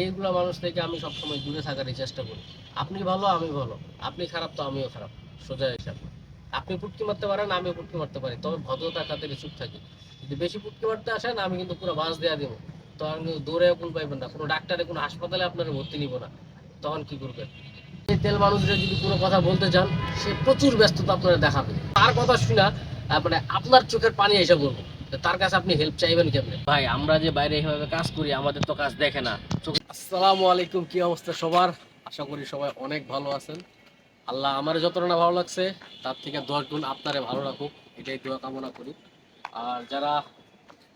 এইগুলো মানুষ থেকে আমি সবসময় দূরে থাকারই চেষ্টা করি। আপনি ভালো, আমি ভালো। আপনি খারাপ, তো আমিও খারাপ। সোজা হিসাব। আপনি পুটকি মারতে পারেন, আমিও পুটকি মারতে পারি। তবে ভদ্রতার খাতিরে চুপ থাকি। যদি বেশি পুটকি মারতে আসেন, আমি কিন্তু পুরো বাস দেওয়া দিব। তখন কিন্তু দৌড়ে কোন পাইবেন না। কোনো ডাক্তারে, কোনো হাসপাতালে আপনার ভর্তি নিব না। তখন কি করবেন? এই তেল মানুষরা যদি কোনো কথা বলতে চান, সে প্রচুর ব্যস্ততা আপনারা দেখাবে। তার কথা শুনা মানে আপনার চোখের পানি এসে বলব তার কাছে আপনি হেল্প চাইবেন কেমনে? ভাই, আমরা যে বাইরে এইভাবে কাজ করি, আমাদের তো কাজ দেখে না। আসসালামু আলাইকুম কি অবস্থা সবার? আশা করি সবাই অনেক ভালো আছেন। আল্লাহ আমার যতটা না ভালো লাগছে তার থেকে দশ গুণ আপনারে ভালো রাখুক এটাই দোয়া কামনা করি। আর যারা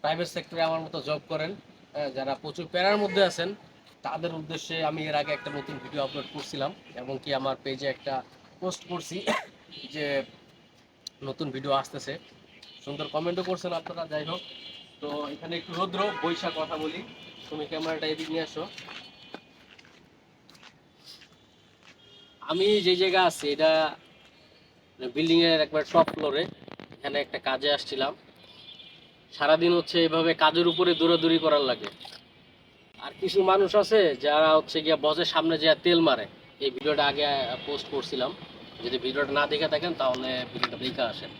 প্রাইভেট সেক্টরে আমার মতো জব করেন হ্যাঁ, যারা প্রচুর প্যারার মধ্যে আছেন তাদের উদ্দেশ্যে আমি এর আগে একটা নতুন ভিডিও আপলোড করছিলাম এবং কি আমার পেজে একটা পোস্ট করছি যে নতুন ভিডিও আসতেছে। সুন্দর কমেন্টও করছেন আপনারা যাই হোক। তো এখানে একটু রৌদ্র, বৈশাখ কথা বলি। তুমি ক্যামেরাটা এদিক নিয়ে আসো। আমি যে জায়গা আছি, এটা বিল্ডিং এর একবার টপ ফ্লোরে এখানে একটা কাজে আসছিলাম। সারাদিন হচ্ছে এভাবে কাজের উপরে দৌড়াদৌড়ি করার লাগে। আর কিছু মানুষ আছে যারা হচ্ছে গিয়া বসের সামনে যে তেল মারে। এই ভিডিওটা আগে পোস্ট করছিলাম। যদি ভিডিওটা না দেখে থাকেন, তাহলে ভিডিওটা দেখে আসেন।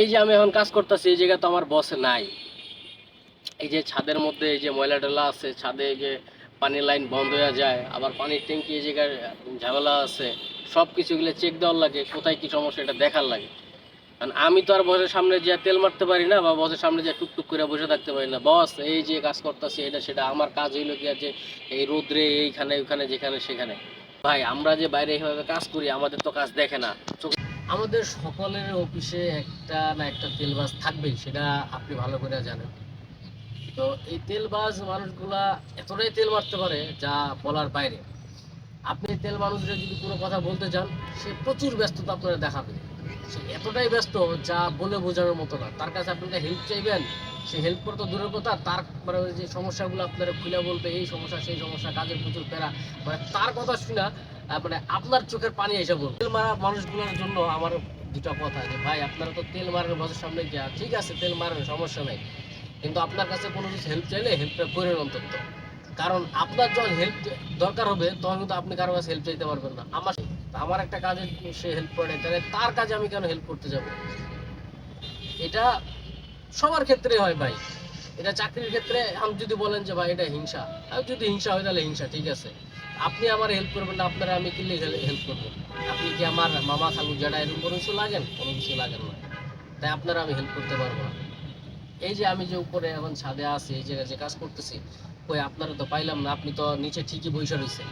এই যে আমি এখন কাজ করতেছি, এই জায়গা তো আমার বস নাই। এই যে ছাদের মধ্যে এই যে ময়লা টলা আছে, ছাদে যে পানির লাইন বন্ধ হয়ে যায়, আবার পানির ট্যাঙ্কি এই জায়গায় ঝামেলা আছে সব কিছুগুলো চেক দেওয়ার লাগে, কোথায় কি সমস্যা এটা দেখার লাগে। কারণ আমি তো আর বসের সামনে যে তেল মারতে পারি না, বা বসের সামনে যে টুকটুক করে বসে থাকতে পারি না। বস এই যে কাজ করতেছি, এটা সেটা আমার কাজ হইল কি আছে এই রোদ্রে এইখানে, ওইখানে, যেখানে, সেখানে। ভাই, আমরা যে বাইরে এইভাবে কাজ করি, আমাদের তো কাজ দেখে না। আমাদের সকলের অফিসে একটা না একটা তেলবাজ থাকবেই, সেটা আপনি ভালো করে জানেন। তো এই তেলবাজ মানুষগুলা এতটাই তেল মারতে পারে যা বলার বাইরে। আপনি তেল মানুষরা যদি কোনো কথা বলতে চান, সে প্রচুর ব্যস্ততা আপনারা দেখাবে। সে এতটাই ব্যস্ত যা বলে বোঝানোর মতো না। তার কাছে আপনারা হেল্প চাইবেন, সে হেল্প করতে দূরের কথা, তার মানে যে সমস্যাগুলো আপনারা খুলে বলবে এই সমস্যা, সেই সমস্যা, কাজের প্রচুর প্যারা মানে তার কথা শুনা মানে আপনার চোখের পানি এসে বলবে তেল মারা মানুষগুলোর জন্য আমার দুটো কথা যে, ভাই, আপনারা তো তেল মারেন বছর সামনে গিয়া ঠিক আছে, তেল মারেন সমস্যা নাই। কিন্তু আপনার কাছে কোনো কিছু হেল্প চাইলে হেল্পটা করেন অন্তত। কারণ আপনার যখন হেল্প দরকার হবে, তখন কিন্তু আপনি কারও কাছে হেল্প চাইতে পারবেন না। আমার আমার একটা কাজে সে হেল্প করে তাহলে তার কাজে আমি কেন হেল্প করতে যাব? এটা সবার ক্ষেত্রে হয় ভাই। এটা চাকরির ক্ষেত্রে, আমি যদি বলেন যে, ভাই, এটা হিংসা। যদি হিংসা হয় তাহলে হিংসা, ঠিক আছে। আপনি আমার হেল্প করবেন না, আপনারা আমি কিনলে হেল্প করব? আপনি কি আমার মামা খালু যারা এরকম কোনো কিছু লাগেন? কোনো কিছু লাগেন না। তাই আপনারা আমি হেল্প করতে পারব না। এই যে আমি যে উপরে এখন ছাদে আছি, এই জায়গায় যে কাজ করতেছি, কই আপনারা তো পাইলাম না, আপনি তো নিচে ঠিকই বসে রয়েছেন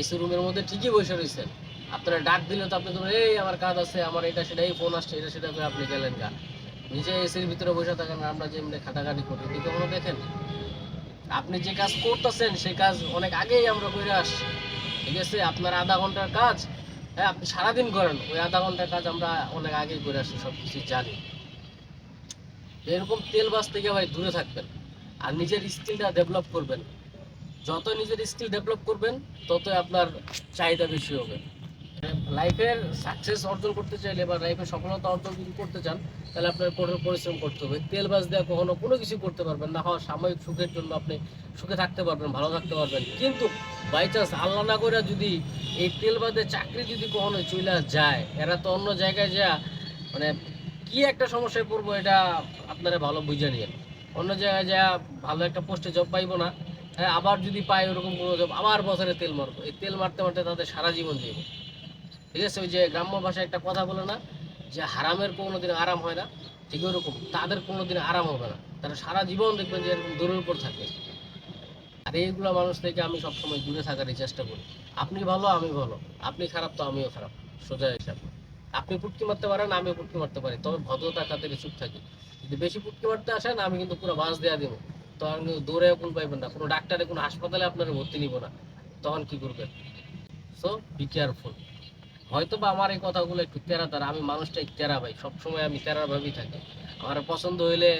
এসি রুমের মধ্যে ঠিকই বসে রয়েছেন আপনারা ডাক দিলে তো আপনি ধরুন, এই আমার কাজ আছে, আমার এটা সেটা, এই ফোন আসছে, এটা সেটা করে আপনি গেলেন গা। নিজে এসির ভিতরে বসে থাকেন, আমরা যে এমনি খাটাখাটি করি। এটি কখনো দেখেন? আপনি যে কাজ করতেছেন, সেই কাজ অনেক আগেই আমরা করে আসছি। ঠিক আছে? আপনার আধা ঘণ্টার কাজ হ্যাঁ আপনি সারাদিন করেন। ওই আধা ঘণ্টার কাজ আমরা অনেক আগেই করে আসছি সব কিছু জানি। এরকম তেল বাস থেকে ভাই দূরে থাকবেন আর নিজের স্কিলটা ডেভেলপ করবেন। যত নিজের স্কিল ডেভেলপ করবেন, ততই আপনার চাহিদা বেশি হবে। লাইফের সাকসেস অর্জন করতে চাইলে বা লাইফের সফলতা অর্জন যদি করতে চান, তাহলে আপনার কঠোর পরিশ্রম করতে হবে। তেল বাস দেওয়া কখনো কোনো কিছু করতে পারবেন না। হওয়া সাময়িক সুখের জন্য আপনি সুখে থাকতে পারবেন, ভালো থাকতে পারবেন। কিন্তু বাই চান্স আল্লাহ না করে যদি এই তেল বাদে চাকরি যদি কখনো চলে যায়, এরা তো অন্য জায়গায় যা মানে কি একটা সমস্যায় পড়ব এটা আপনারা ভালো বুঝে নিন অন্য জায়গায় যা ভালো একটা পোস্টে জব পাইবো না হ্যাঁ আবার যদি পাই ওরকম কোনো জব আবার বছরে তেল মারবো। এই তেল মারতে মারতে তাদের সারা জীবন যাবে ঠিক আছে? ওই যে গ্রাম্য ভাষায় একটা কথা বলে না, যে হারামের কোনোদিন আরাম হয় না, ঠিক ওরকম। তাদের কোনোদিন আরাম হবে না। তারা সারা জীবন দেখবেন যে এরকম দূরের উপর থাকে। আর এইগুলো মানুষ থেকে আমি সবসময় দূরে থাকারই চেষ্টা করি। আপনি ভালো, আমি ভালো। আপনি খারাপ, তো আমিও খারাপ। সোজা হিসাব। আপনি পুটকি মারতে পারেন, আমিও পুটকি মারতে পারি। তবে ভদ্রতা খাতিরে চুপ থাকি। যদি বেশি পুটকি মারতে আসেন, আমি কিন্তু পুরো বাস দেওয়া দেবো। তখন কিন্তু দৌড়ে কোন পাইবেন না। কোনো ডাক্তারে, কোনো হাসপাতালে আপনার ভর্তি নিব না। তখন কি করবেন? সো বি কেয়ারফুল হয়তো বা আমার এই কথাগুলো একটু তেরা তারা, আমি মানুষটা তেরা ভাই, সবসময় আমি তেরার ভাবেই থাকি। আমার পছন্দ হইলে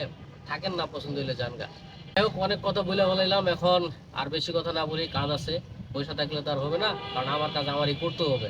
থাকেন না, পছন্দ হইলে যান গা। যাই হোক, অনেক কথা বলে বলাইলাম, এখন আর বেশি কথা না বলি কাজ আছে। পয়সা থাকলে তো আর হবে না, কারণ আমার কাজ আমারই করতে হবে।